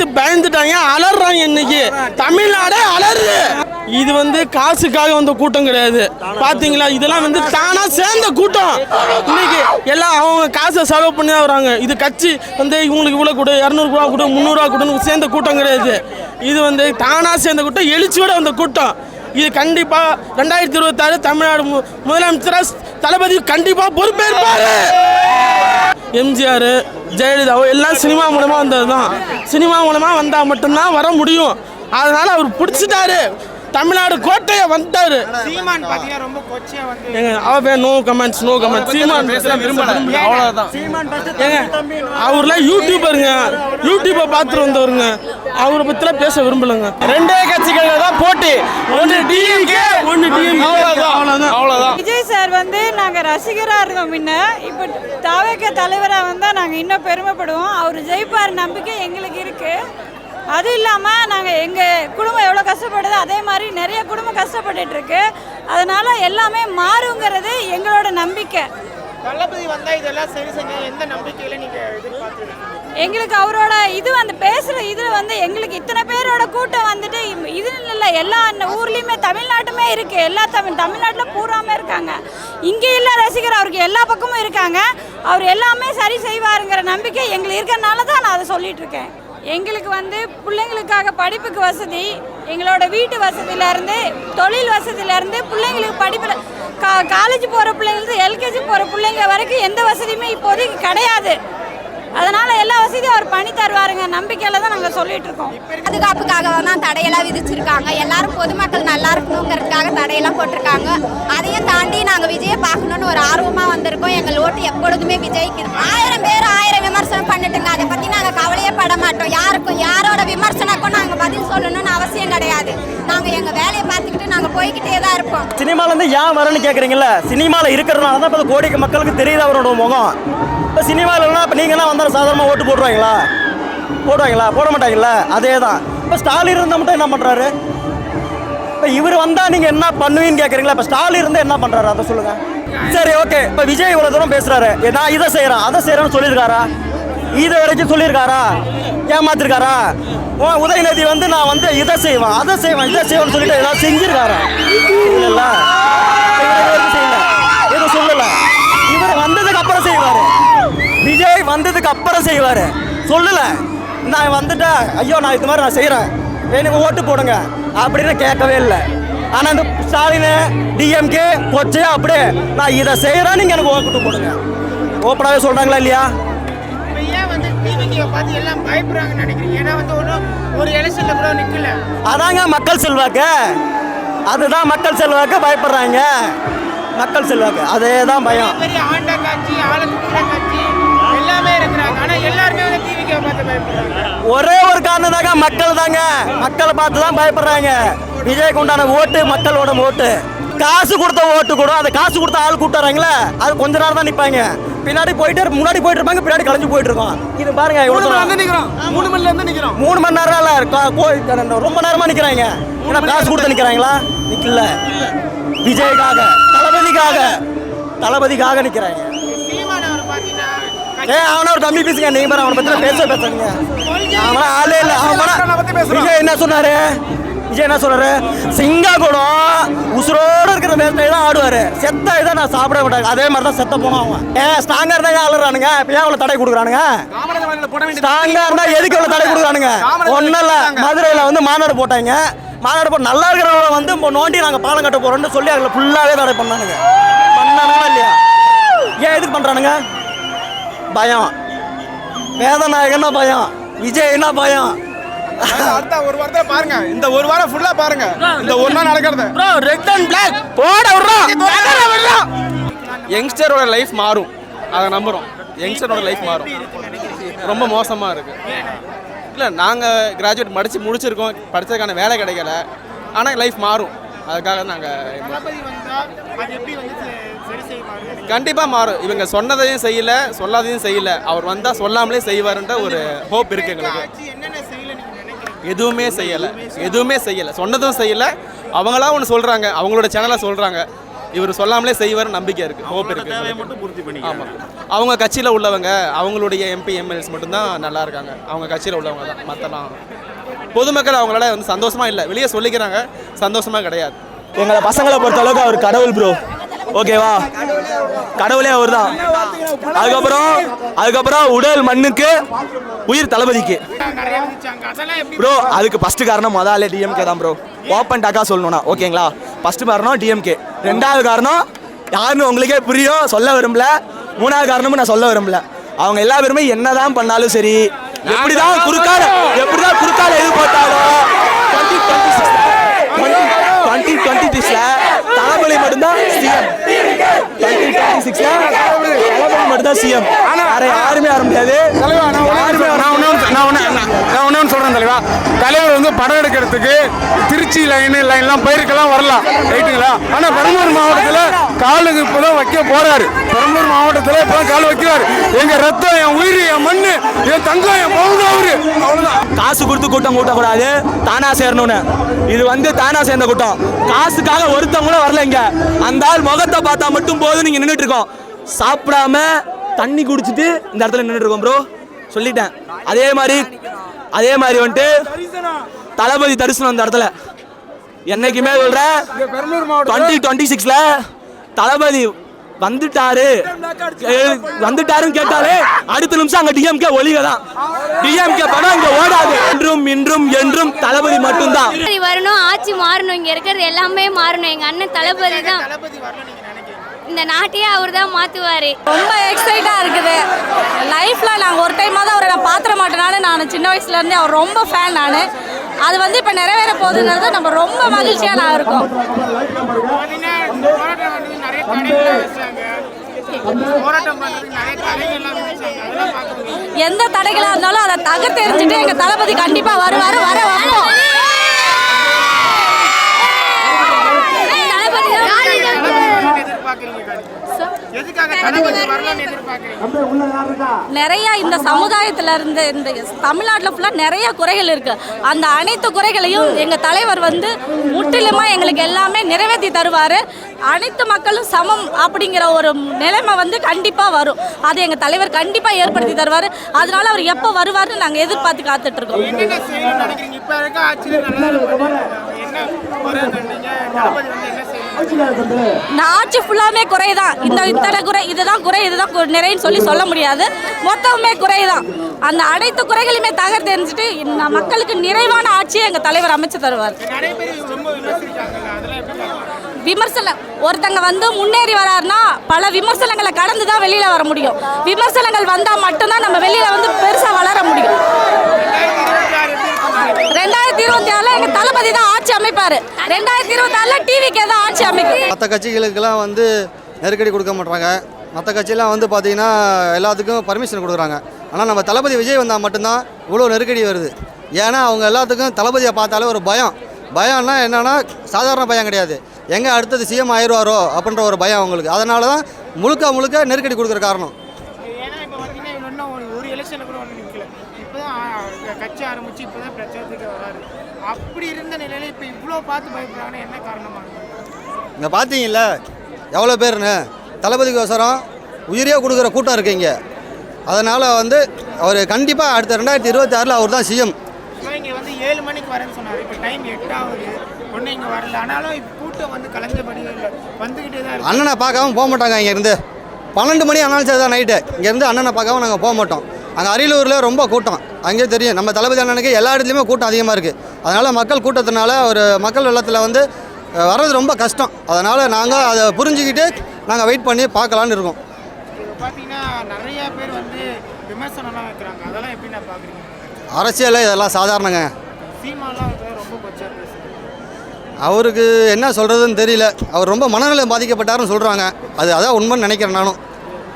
பார்த்து பயந்துட்டாங்க அலறாங்க இன்னைக்கு. தமிழ்நாடே அலறுது இது வந்து காசுக்காக வந்த கூட்டம் கிடையாது. பாத்தீங்களா? இதெல்லாம் வந்து தானா சேர்ந்த கூட்டம். இன்னைக்கு எல்லாம் அவங்க காசை செலவு பண்ணி தான் வராங்க. இது கட்சி வந்து இவங்களுக்கு இவ்வளோ கூட இரநூறுவா கூட முந்நூறுரூவா கொடுன்னு சேர்ந்த கூட்டம் கிடையாது. இது வந்து தானா சேர்ந்த கூட்டம் எழுச்சியோட வந்த கூட்டம். இது கண்டிப்பா ரெண்டாயிரத்தி இருபத்தாறு தமிழ்நாடு மு- முதலமைச்சராக தளபதி கண்டிப்பா பொறுப்பேற்பாரு. எம்ஜிஆர் ஜெயலலிதாவோ எல்லாம் சினிமா மூலமாக வந்தது தான் சினிமா மூலமாக வந்தால் மட்டும்தான் வர முடியும். அதனால் அவர் பிடிச்சிட்டாரு. தமிழ்நாடு கோட்டையை வந்துட்டாரு சீமான் பாத்தீங்கன்னா ரொம்ப கொச்சையா வந்து ஏங்க அவ no comments no comments Seeman பேச விரும்பல. அவ்வளவுதான். ஏங்க அவர்லாம் யூடியூபருங்க யூடியூப்பை பார்த்துட்டு வந்தவருங்க. அவரை பத்திலாம் பேச விரும்பலங்க. ரெண்டே கட்சிகள் தான் போட்டி. ஒன்று டிஎம்கே ஒன்று டிஎம்கே அவ்வளவுதான் அவ்வளவுதான். விஜய் சார் வந்து நாங்கள் ரசிகராக இருந்தோம் முன்ன. இப்போ தாவேக்க தலைவராக வந்தால் நாங்கள் இன்னும் பெருமைப்படுவோம். அவர் ஜெயிப்பார் நம்பிக்கை எங்களுக்கு இருக்குது அது இல்லாமல் நாங்கள் எங்கள் குடும்பம் எவ்வளோ கஷ்டப்படுது அதே மாதிரி நிறைய குடும்பம் கஷ்டப்பட்டுட்டு இருக்கு அதனால எல்லாமே மாறுங்கிறது எங்களோட நம்பிக்கை. தளபதி வந்தா இதெல்லாம் சரி செஞ்சா எந்த நம்பிக்கையில நீங்க எதிர்பார்த்துருக்கீங்க எங்களுக்கு அவரோட இது வந்து பேசுகிற இதில் வந்து எங்களுக்கு இத்தனை பேரோட கூட்டம் வந்துட்டு இது இல்லை எல்லா ஊர்லேயுமே தமிழ்நாட்டுமே இருக்குது எல்லா தமிழ் தமிழ்நாட்டில் பூராமே இருக்காங்க. இங்கே இல்லை ரசிகர் அவருக்கு எல்லா பக்கமும் இருக்காங்க. அவர் எல்லாமே சரி செய்வாருங்கிற நம்பிக்கை எங்களுக்கு இருக்கிறனால தான் நான் அதை சொல்லிட்டு இருக்கேன். எங்களுக்கு வந்து பிள்ளைங்களுக்காக படிப்புக்கு வசதி எங்களோட வீட்டு வசதியிலேருந்து தொழில் வசதியிலேருந்து பிள்ளைங்களுக்கு படிப்பில் கா காலேஜ் போகிற பிள்ளைங்களுக்கு எல்கேஜி போகிற பிள்ளைங்க வரைக்கும் எந்த வசதியுமே இப்போதைக்கு கிடையாது. அதனால எல்லா வசதியும் அவர் பண்ணி தருவாருங்க. நம்பிக்கையில தான் நாங்கள் சொல்லிட்டு இருக்கோம். பாதுகாப்புக்காக தான் தடையெல்லாம் விதிச்சிருக்காங்க. எல்லாரும் பொதுமக்கள் நல்லா இருக்கணுங்கிறதுக்காக தடையெல்லாம் போட்டிருக்காங்க. அதையும் தாண்டி நாங்கள் விஜயை பார்க்கணுன்னு ஒரு ஆர்வமாக வந்திருக்கோம். எங்கள் ஓட்டு எப்பொழுதுமே விஜய்க்கு ஆயிரம் பேர் ஆயிரம் விமர்சனம் பண்ணிட்டுங்க அதை மாட்டோம். யாருக்கும் யாரோட விமர்சனக்கும் நாங்கள் பதில் சொல்லணும்னு அவசியம் கிடையாது. நாங்கள் எங்கள் வேலையை பார்த்துக்கிட்டு நாங்கள் போய்கிட்டே தான் இருப்போம். சினிமால இருந்து ஏன் வரேன்னு கேட்குறீங்கல்ல சினிமாவில் இருக்கிறதுனால தான் இப்போ கோடிக்கு மக்களுக்கு தெரியுது அவரோட முகம். இப்போ சினிமாவில்னா இப்போ நீங்களாம் வந்தாலும் சாதாரணமாக ஓட்டு போடுவாங்களா? போடுவாங்களா? போட மாட்டாங்களா அதே தான் இப்போ ஸ்டாலின் இருந்தால் மட்டும் என்ன பண்ணுறாரு இப்போ இவர் வந்தால் நீங்கள் என்ன பண்ணுவீன்னு கேட்குறீங்களா இப்போ ஸ்டாலின் இருந்தால் என்ன பண்ணுறாரு அதை சொல்லுங்கள் சரி ஓகே. இப்போ விஜய் இவ்வளோ தூரம் பேசுகிறாரு நான் இதை செய்கிறேன் அதை செய்கிறேன்னு சொல்லியிருக்காரா? இது வரைக்கும் சொல்லியிருக்காரா? ஏமாத்திருக்காரா? ஓ உதயநிதி வந்து நான் வந்து இதை செய்வேன் அதை செய்வேன் இதை செய்வேன்னு சொல்லிட்டு எதாவது செஞ்சிருக்காரா? இல்லைல்ல. இது எதுவும் சொல்லல. இவர் வந்ததுக்கு அப்புறம் செய்வாரு. விஜய் வந்ததுக்கு அப்புறம் செய்வாரு. சொல்லல. நான் வந்துட்டேன். ஐயோ நான் இது மாதிரி நான் செய்கிறேன் எனக்கு ஓட்டு போடுங்க. அப்படின்னு கேட்கவே இல்லை. ஆனால் இந்த ஸ்டாலின் டிஎம்கே கொச்சே அப்படியே நான் இதை செய்கிறேன் நீங்கள் எனக்கு ஓட்டு போடுங்க. ஓப்பனாகவே சொல்கிறாங்களா இல்லையா? டிவிக்கு பார்த்து எல்லாம் பயப்படுறாங்கன்னு நினைக்கிறீங்க. ஏன்னா வந்து ஒன்றும் ஒரு எலெக்ஷன்ல கூட நிக்கல. அதாங்க மக்கள் செல்வாக்கு. அதுதான் மக்கள் செல்வாக்கு பயப்படுறாங்க. மக்கள் செல்வாக்கு. அதே தான் பயம். பெரிய ஆண்ட காட்சி ஆளுநர் காட்சி எல்லாமே இருக்கிறாங்க. ஆனா எல்லாருமே வந்து டிவிக்கு பார்த்து பயப்படுறாங்க. ஒரே ஒரு காரணம் தாங்க மக்கள் தாங்க. மக்களை பார்த்து தான் பயப்படுறாங்க. விஜய்க்கு உண்டான ஓட்டு மக்களோட ஓட்டு. காசு கொடுத்த ஓட்டு கூட அந்த காசு கொடுத்த ஆள் கூட்டுறாங்களே அது கொஞ்ச நேரம் தான் நிற்பாங்க பின்னாடி போயிட்டு முன்னாடி போயிட்டு இருப்பாங்க பின்னாடி கலைஞ்சு போயிட்டு இருக்கோம் இது பாருங்க. மூணு மணில இருந்து நிக்கிறோம். மூணு மணி நேரம் இல்ல ரொம்ப நேரமா நிக்கிறாங்க. ஏன்னா காசு கொடுத்து நிக்கிறாங்களா? நிக்கல. விஜய்க்காக தளபதிக்காக தளபதிக்காக நிக்கிறாங்க. ஏ அவன ஒரு தம்பி பேசுங்க நீங்க அவனை பத்தி பேச பேசுறீங்க அவன ஆளே இல்ல அவன விஜய் என்ன சொன்னாரு? விஜய் என்ன சொல்றாரு? சிங்காகுளம் உசுரோட இருக்கிற மேட்டை தான் ஆடுவாரு. செத்த இதை நான் சாப்பிட மாட்டாங்க அதே மாதிரி தான் செத்த போனோம் அவன் ஏன் ஸ்ட்ராங்கா இருந்தா ஆளுறானுங்க. இப்போ ஏன் அவ்வளோ தடை கொடுக்குறானுங்க? ஸ்ட்ராங்கா இருந்தா எதுக்கு அவ்வளோ தடை கொடுக்குறானுங்க? ஒன்றும் இல்லை. மதுரையில் வந்து மாநாடு போட்டாங்க. மாநாடு போட்டு நல்லா இருக்கிறவங்கள வந்து இப்போ நோண்டி நாங்கள் பாலம் கட்ட போறோம்னு சொல்லி அதில் ஃபுல்லாகவே தடை பண்ணானுங்க. பண்ணானுங்களா இல்லையா? ஏன் எதுக்கு பண்ணுறானுங்க பயம். வேதநாயகன்னா பயம். விஜய்னா பயம். அடுத்த ஒரு வாரத்தை பாருங்க. இந்த ஒரு வாரம் ஃபுல்லா பாருங்க. இந்த ஒரு நாள் நடக்கிறது. ப்ரோ ரெட் அண்ட் பிளாக் போட விடுறோம் யங்ஸ்டரோட லைஃப் மாறும். அதை நம்புறோம். யங்ஸ்டரோட லைஃப் மாறும். ரொம்ப மோசமா இருக்கு. இல்லை நாங்கள் கிராஜுவேட் படித்து முடிச்சிருக்கோம். படித்ததுக்கான வேலை கிடைக்கல. ஆனால் லைஃப் மாறும். அதுக்காக நாங்கள் கண்டிப்பாக மாறும். இவங்க சொன்னதையும் செய்யல சொல்லாதையும் செய்யல. அவர் வந்தால் சொல்லாமலே செய்வாருன்ற ஒரு ஹோப் இருக்கு எங்களுக்கு. எதுவுமே செய்யலை. எதுவுமே செய்யலை. சொன்னதும் செய்யலை. அவங்களா ஒன்று சொல்கிறாங்க அவங்களோட சேனலை சொல்கிறாங்க இவர் சொல்லாமலே செய்வார் நம்பிக்கை இருக்குது ஹோப் இருக்குது தேவையை மட்டும் பூர்த்தி பண்ணிக்கிறாங்க. ஆமாம் அவங்க கட்சியில் உள்ளவங்க அவங்களுடைய எம்பி எம்எல்ஏஸ் மட்டும்தான் நல்லா இருக்காங்க. அவங்க கட்சியில் உள்ளவங்க தான். மற்றலாம் பொதுமக்கள் அவங்களால வந்து சந்தோஷமா இல்லை. வெளியே சொல்லிக்கிறாங்க. சந்தோஷமா கிடையாது. எங்களை பசங்களை பொறுத்த அளவுக்கு அவர் கடவுள் ப்ரோ ஓகேவா? கடவுளே அவர் தான் அதுக்கப்புறம் அதுக்கப்புறம் உடல் மண்ணுக்கு உயிர் தளபதிக்கு. ப்ரோ அதுக்கு ஃபஸ்ட்டு காரணம் முதல்ல டிஎம்கே தான் ப்ரோ ஓப்பன் டாக்கா சொல்லணும்னா ஓகேங்களா? ஃபஸ்ட்டு காரணம் டிஎம்கே ரெண்டாவது காரணம் யாருன்னு உங்களுக்கே புரியும் சொல்ல விரும்பல. மூணாவது காரணமும் நான் சொல்ல விரும்பல. அவங்க எல்லா பேருமே என்னதான் பண்ணாலும் சரி எப்படிதான் குறுக்கால எப்படிதான் குறுக்கால எது போட்டாலும் டுவெண்ட்டி டுவெண்ட்டி டுவெண்ட்டி டுவெண்ட்டி சிக்ஸ்ல தளபதி மட்டும்தான் சிஎம் டுவெண்ட்டி டுவெண்ட்டி சிக்ஸ்ல தளபதி மட்டும்தான் சிஎம் வேற யாருமே வர முடியாது. நான் ஒன்று நான் ஒன்று நான் ஒன்று சொல்கிறேன் தலைவா. தலைவர் வந்து படம் எடுக்கிறதுக்கு திருச்சி லைன் லைன்லாம் பயிருக்கெல்லாம் வரலாம். ரைட்டுங்களா? ஆனால் பெரம்பலூர் மாவட்டத்தில் காலுக்கு இப்போ தான் வைக்க போறாரு. பெரம்பலூர் மாவட்டத்தில் இப்போ தான் கால் வைக்கிறாரு. எங்கள் ரத்தம் என் உயிர் என் மண் என் தங்கம் என் பவுன் அவரு. அவ்வளோதான் காசு கொடுத்து கூட்டம் கூட்டக்கூடாது. தானா சேரணும்னு. இது வந்து தானா சேர்ந்த கூட்டம். காசுக்காக ஒருத்தவங்களும் வரல இங்க. அந்த ஆள் முகத்தை பார்த்தா மட்டும் போதும் நீங்க நின்றுட்டு இருக்கோம். சாப்பிடாம தண்ணி குடிச்சிட்டு இந்த இடத்துல நின்றுட்டு இருக்கோம் ப்ரோ சொல்லிட்டேன். அதே மாதிரி அதே மாதிரி வந்துட்டு தளபதி தரிசனம் அந்த இடத்துல. என்னைக்குமே சொல்கிறேன் டுவெண்ட்டி டுவெண்ட்டி சிக்ஸில் தளபதி வந்துட்டாரு. ஏ- வந்துட்டாருன்னு கேட்டாலே அடுத்த நிமிஷம் அங்க டிஎம்கே ஒளிக தான். டிஎம்கே படம் இங்க ஓடாது. என்றும் இன்றும் என்றும் தளபதி மட்டும்தான். வரணும் ஆட்சி மாறணும் இங்க இருக்கிறது எல்லாமே மாறணும். எங்க அண்ணன் தளபதி தான் தளபதி வரணும் நீங்க நினைக்கிறீங்க இந்த நாட்டையே அவர் தான் மாற்றுவார் ரொம்ப எக்ஸைட்டாக இருக்குது. லைஃப்பில் நாங்கள் ஒரு டைமாக தான் அவரை நான் பாத்திர மாட்டேனானு நான் சின்ன வயசுலேருந்தே அவர் ரொம்ப ஃபேன் நான். அது வந்து இப்போ நிறைவேற போகுதுங்கிறது நம்ம ரொம்ப மகிழ்ச்சியாக நான் இருக்கோம். எந்த தடைகளாக இருந்தாலும் அதை தகர்த்தெறிஞ்சிட்டு எங்கள் தளபதி கண்டிப்பாக வருவார். வர வைப்போம் தளபதி தான் தளபதி எதிர்பார்க்குறீங்க எதுக்காக தளபதி வரலாம்னு எதிர்பார்க்குறீங்க நிறைய இந்த சமுதாயத்துல இருந்து இந்த தமிழ்நாட்டில் ஃபுல்லாக நிறைய குறைகள் இருக்கு. அந்த அனைத்து குறைகளையும் எங்கள் தலைவர் வந்து முற்றிலுமா எங்களுக்கு எல்லாமே நிறைவேற்றி தருவார். அனைத்து மக்களும் சமம் அப்படிங்கிற ஒரு நிலைமை வந்து கண்டிப்பாக வரும். அது எங்கள் தலைவர் கண்டிப்பாக ஏற்படுத்தி தருவார். அதனால அவர் எப்போ வருவார்னு நாங்கள் எதிர்பார்த்து காத்துட்டு இருக்கோம். இப்போ இருக்க ஆட்சியில் நல்லா இந்த ஆட்சி ஃபுல்லாமே குறை தான் இந்த இத்தனை குறை இதுதான் குறை இதுதான் நிறைன்னு சொல்லி சொல்ல முடியாது. மொத்தமுமே குறை தான் அந்த அனைத்து குறைகளையுமே தகர்த்து தெரிஞ்சுட்டு மக்களுக்கு நிறைவான ஆட்சியை எங்கள் தலைவர் அமைச்சு தருவார். நிறைய பேர் ரொம்ப விமர்சிக்காங்கல்ல அதெல்லாம் எப்படி பார்க்கலாம் விமர்சனம் ஒருத்தங்க வந்து முன்னேறி வராருன்னா பல விமர்சனங்களை கடந்து தான் வெளியில வர முடியும். விமர்சனங்கள் வந்தா மட்டும்தான் நம்ம வெளியில வந்து பெருசா வளர முடியும். ரெண்டாயிரத்தி இருபத்தி ஆறுல தளபதி தான் ஆட்சி அமைப்பாரு. ரெண்டாயிரத்தி இருபத்தி ஆறுல டிவிக்கே தான் ஆட்சி அமைக்கும் மற்ற கட்சிகளுக்கெல்லாம் வந்து நெருக்கடி கொடுக்க மாட்டாங்க மற்ற கட்சியெல்லாம் வந்து பார்த்தீங்கன்னா எல்லாத்துக்கும் பர்மிஷன் கொடுக்குறாங்க. ஆனால் நம்ம தளபதி விஜய் வந்தால் மட்டும்தான் இவ்வளோ நெருக்கடி வருது. ஏன்னா அவங்க எல்லாத்துக்கும் தளபதியை பார்த்தாலே ஒரு பயம். பயம்னா என்னன்னா சாதாரண பயம் கிடையாது. எங்கே அடுத்தது சிஎம் ஆயிடுவாரோ அப்படின்ற ஒரு பயம் அவங்களுக்கு. அதனால தான் முழுக்க முழுக்க நெருக்கடி கொடுக்குற காரணம். கட்சி ஆரம்பிச்சு இப்போ தான் பிரச்சாரத்துக்கு வராரு. அப்படி இருந்த நிலையில இப்போ இவ்வளோ பார்த்து பயப்படுறாங்கன்னா என்ன காரணமாக இங்கே பார்த்தீங்கல்ல எவ்வளோ பேர்னு தளபதிக்கோசரம் உயிரே கொடுக்குற கூட்டம் இருக்கு இங்கே. அதனால் வந்து அவர் கண்டிப்பாக அடுத்த ரெண்டாயிரத்தி இருபத்தி ஆறில் அவர் தான் சிஎம். இங்கே வந்து ஏழு மணிக்கு வரேன்னு சொன்னார். இப்போ டைம் எட்டாவது ஒன்றும் இங்கே வரல. ஆனாலும் கூட்டம் வந்து கலைஞ்சபடியே இல்லை. வந்துக்கிட்டே தான் அண்ணனை பார்க்காம போக மாட்டாங்க இங்கேருந்து பன்னெண்டு மணி ஆனாலும் சரி தான் நைட்டு இங்கேருந்து அண்ணனை பார்க்காம நாங்கள் போக மாட்டோம். அங்கே அரியலூரில் ரொம்ப கூட்டம். அங்கேயே தெரியும். நம்ம தளபதி அண்ணனுக்கு எல்லா இடத்துலையுமே கூட்டம் அதிகமாக இருக்குது அதனால் மக்கள் கூட்டத்தினால ஒரு மக்கள் வெள்ளத்தில் வந்து வர்றது ரொம்ப கஷ்டம். அதனால் நாங்கள் அதை புரிஞ்சுக்கிட்டு நாங்கள் வெயிட் பண்ணி பார்க்கலான்னு இருக்கோம். பார்த்தீங்கன்னா நிறைய பேர் வந்து விமர்சனம்லாம் வைக்கிறாங்க. அதெல்லாம் எப்படி நான் பார்க்குறீங்க அரசியலில் இதெல்லாம் சாதாரணங்க. அவருக்கு என்ன சொல்கிறதுன்னு தெரியல. அவர் ரொம்ப மனநிலை பாதிக்கப்பட்டாருன்னு சொல்கிறாங்க அது அதான் உண்மைன்னு நினைக்கிறேன் நானும்.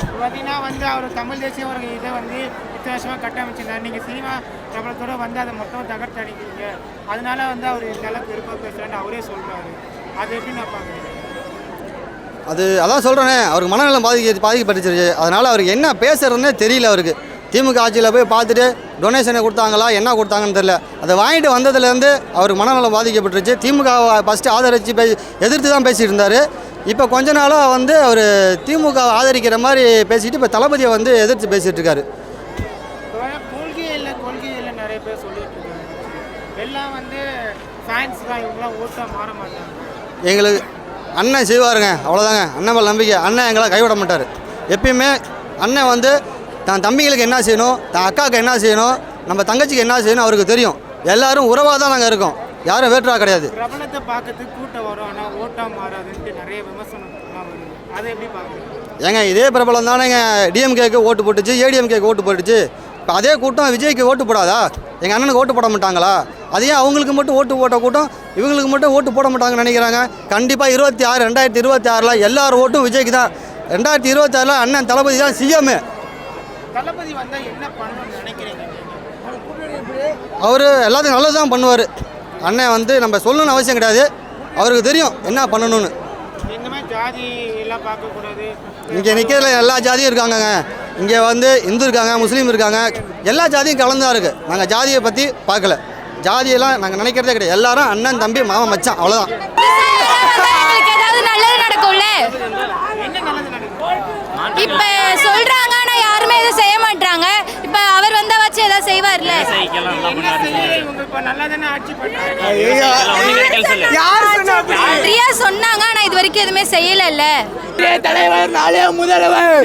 பார்த்தீங்கன்னா வந்து அவர் தமிழ் தேசிய ஒரு இதை வந்து இத்தனை வருஷமாக கட்டமைச்சிருந்தார் நீங்கள் சினிமா பிரபலத்தோடு வந்து அதை மொத்தமாக தகர்த்து அடிக்கிறீங்க. அதனால வந்து அவர் இந்த அளவுக்கு விருப்பம் பேசுகிறான்னு அவரே சொல்கிறாரு அது எப்படி நான் பார்க்குறேன்? அது அதான் சொல்கிறேனே அவருக்கு மனநலம் பாதிக்க பாதிக்கப்பட்டுருச்சு அதனால் அவருக்கு என்ன பேசுகிறதுனே தெரியல அவருக்கு. திமுக ஆட்சியில் போய் பார்த்துட்டு டொனேஷனை கொடுத்தாங்களா என்ன கொடுத்தாங்கன்னு தெரியல. அதை வாங்கிட்டு வந்ததுலேருந்து அவருக்கு மனநலம் பாதிக்கப்பட்டுருச்சு. திமுக ஃபஸ்ட்டு ஆதரித்து பே எதிர்த்து தான் பேசிகிட்டு இருந்தார். இப்போ கொஞ்ச நாளாக வந்து அவர் திமுக ஆதரிக்கிற மாதிரி பேசிட்டு இப்போ தளபதியை வந்து எதிர்த்து பேசிட்டு இருக்காரு. எங்களுக்கு அண்ணன் செய்வாருங்க அவ்வளோதாங்க அண்ணன் மேல நம்பிக்கை. அண்ணன் எங்களை கைவிட மாட்டார். எப்பயுமே அண்ணன் வந்து தன் தம்பிங்களுக்கு என்ன செய்யணும் தன் அக்காவுக்கு என்ன செய்யணும் நம்ம தங்கச்சிக்கு என்ன செய்யணும் அவருக்கு தெரியும். எல்லாரும் உறவாக தான் நாங்கள் இருக்கோம். யாரும் வேற்றா கிடையாது. பிரபலத்தை பார்க்கறதுக்கு கூட்டம் வரும் ஆனால் ஓட்டாக மாறாதுன்ட்டு நிறைய விமர்சனம்லாம் வருது. அதை எப்படி பார்க்குறீங்க? ஏங்க இதே பிரபலம் தானேங்க. டிஎம்கேக்கு ஓட்டு போட்டுச்சு ஏடிஎம்கேக்கு ஓட்டு போட்டுச்சு. இப்போ அதே கூட்டம் விஜய்க்கு ஓட்டு போடாதா? எங்கள் அண்ணனுக்கு ஓட்டு போட மாட்டாங்களா? அது ஏன் அவங்களுக்கு மட்டும் ஓட்டு போட்ட கூட்டம்? இவங்களுக்கு மட்டும் ஓட்டு போட மாட்டாங்கன்னு நினைக்கிறாங்க. கண்டிப்பாக இருபத்தி ஆறு ரெண்டாயிரத்தி இருபத்தி ஆறில் எல்லார் ஓட்டும் விஜய்க்கு தான். ரெண்டாயிரத்தி இருபத்தி ஆறில் அண்ணன் தளபதி தான் சிஎம் தளபதி வந்தால் என்ன பண்ணணும்னு நினைக்கிறீங்க அவர் எல்லாத்தையும் நல்லது தான் பண்ணுவார். அண்ணன் வந்து நம்ம சொல்லணும்னு அவசியம் கிடையாது. அவருக்கு தெரியும் என்ன பண்ணணும்னு. இந்த மாதிரி ஜாதி எல்லாம் பார்க்கக்கூடாது. இங்கே நிற்கிறதுல எல்லா ஜாதியும் இருக்காங்கங்க. இங்கே வந்து இந்து இருக்காங்க முஸ்லீம் இருக்காங்க. எல்லா ஜாதியும் கலந்து தான் இருக்குது நாங்கள் ஜாதியை பற்றி பார்க்கல. ஜாதியெல்லாம் நாங்கள் நினைக்கிறதே கிடையாது. எல்லாரும் அண்ணன் தம்பி மாமன் மச்சான் அவ்வளோதான் ரியா சொன்னாங்க. ஆனா இது வரைக்கும் எதுவுமே செய்யலல்ல. தலைவர் நாளே முதல்வர்.